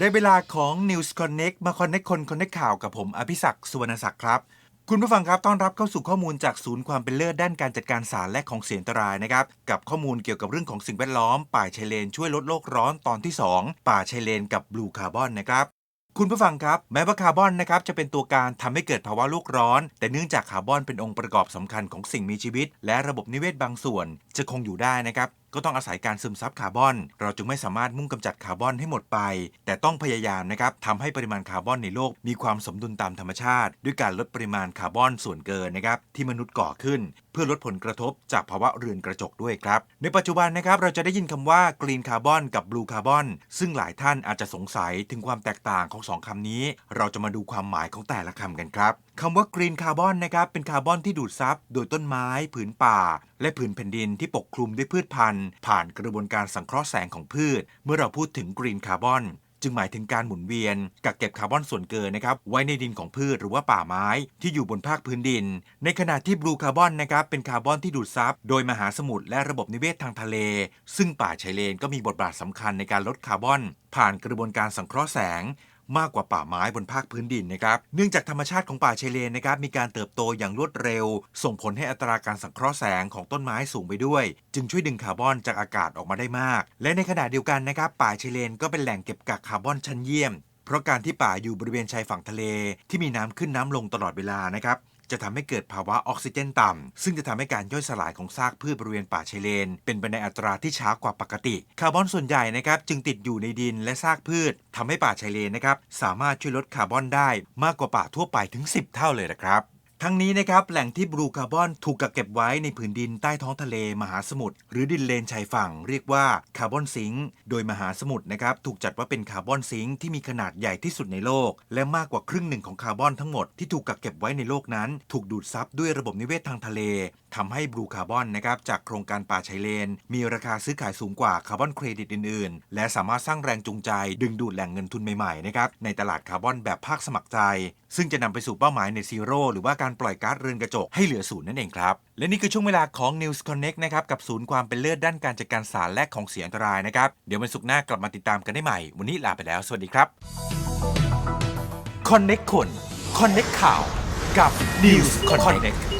ได้เวลาของ News Connect มา Connect คน Connect ข่าวกับผม อภิศักดิ์สุวรรณศักดิ์ครับ คุณผู้ฟังครับต้อนรับเข้าสู่ข้อมูลจากศูนย์ความเป็นเลิศด้านการจัดการสารและของเสียอันตรายนะครับ กับข้อมูลเกี่ยวกับเรื่องของสิ่งแวดล้อม ป่าชายเลนช่วยลดโลกร้อนตอนที่ 2 ป่าชายเลนกับบลูคาร์บอนนะครับคุณผู้ฟังครับแม้ว่าคาร์บอนนะครับจะเป็นตัวการทำให้เกิดภาวะโลกร้อน แต่เนื่องจากคาร์บอนเป็นองค์ประกอบสำคัญของสิ่งมีชีวิต และระบบนิเวศบางส่วน จะคงอยู่ได้นะครับ ก็ต้องอาศัยการซึมซับคาร์บอน เราจึงไม่สามารถมุ่งกำจัดคาร์บอนให้หมดไป แต่ต้องพยายามนะครับทำให้ปริมาณคาร์บอนในโลกมีความสมดุลตามธรรมชาติ ด้วยการลดปริมาณคาร์บอนส่วนเกินนะครับที่มนุษย์ก่อขึ้น พื่อลดผลกระทบจากภาวะเรือนกระจกด้วยครับ ในปัจจุบันนะครับเราจะได้ยินคำว่ากรีนคาร์บอนกับบลูคาร์บอนซึ่งหลายท่านอาจจะสงสัยถึงความแตกต่างของสองคำนี้ เราจะมาดูความหมายของแต่ละคำกันครับคำว่ากรีนคาร์บอนนะครับเป็นคาร์บอนที่ดูดซับโดยต้นไม้ ผืนป่า และผืนแผ่นดินที่ปกคลุมด้วยพืชพันธุ์ ผ่านกระบวนการสังเคราะห์แสงของพืช เมื่อเราพูดถึงกรีนคาร์บอน จึงหมายถึงการหมุนเวียนกักเก็บคาร์บอนส่วนเกินนะครับไว้ในดินของพืชหรือว่าป่าไม้ที่อยู่บนภาคพื้นดิน ในขณะที่บลูคาร์บอนนะครับเป็นคาร์บอนที่ดูดซับโดยมหาสมุทรและระบบนิเวศทางทะเล ซึ่งป่าชายเลนก็มีบทบาทสำคัญในการลดคาร์บอน ผ่านกระบวนการสังเคราะห์แสง มากกว่าป่าไม้บนภาคพื้นดินนะครับเนื่องจากธรรมชาติของป่าชายเลนนะครับมีการเติบโตอย่างรวดเร็ว ส่งผลให้อัตราการสังเคราะห์แสงของต้นไม้สูงไปด้วย จึงช่วยดึงคาร์บอนจากอากาศออกมาได้มาก และในขณะเดียวกันนะครับป่าชายเลนก็เป็นแหล่งเก็บกักคาร์บอนชั้นเยี่ยม เพราะการที่ป่าอยู่บริเวณชายฝั่งทะเล ที่มีน้ำขึ้นน้ำลงตลอดเวลานะครับ จะทำให้เกิดภาวะออกซิเจนต่ำซึ่งจะทำให้การย่อยสลายของซากพืชบริเวณป่าชายเลน เป็นไปในอัตราที่ช้ากว่าปกติ คาร์บอนส่วนใหญ่นะครับจึงติดอยู่ในดินและซากพืชทำให้ป่าชายเลนนะครับสามารถช่วยลดคาร์บอนได้มากกว่าป่าทั่วไปถึง 10 เท่าเลยนะครับ ทั้งนี้นะครับแหล่งที่บลูคาร์บอนถูกกักเก็บไว้ในผืนดินใต้ท้องทะเลมหาสมุทรหรือดินเลนชายฝั่งเรียกว่าคาร์บอนซิงค์โดยมหาสมุทรนะครับถูกจัดว่าเป็นคาร์บอนซิงค์ที่มีขนาดใหญ่ที่สุดในโลก และมากกว่าครึ่งหนึ่งของคาร์บอนทั้งหมดที่ถูกกักเก็บไว้ในโลกนั้น ถูกดูดซับด้วยระบบนิเวศทางทะเลทำให้บลูคาร์บอนนะครับจากโครงการป่าชายเลน มีราคาซื้อขายสูงกว่าคาร์บอนเครดิตอื่น ๆ และสามารถสร้างแรงจูงใจ ดึงดูดแหล่งเงินทุนใหม่ๆนะครับในตลาดคาร์บอนแบบภาคสมัครใจ ซึ่งจะนำไปสู่เป้าหมายในซีโร่หรือว่าการปล่อยก๊าซเรือนกระจกให้เหลือศูนย์นั่นเองครับ และนี่คือช่วงเวลาของ News Connect นะครับกับศูนย์ความเป็นเลิศด้านการจัดการสารและของเสียอันตรายนะครับเดี๋ยววันศุกร์หน้ากลับมาติดตามกันได้ใหม่ วันนี้ลาไปแล้วสวัสดีครับ Connect คน Connect ข่าวกับ News Connect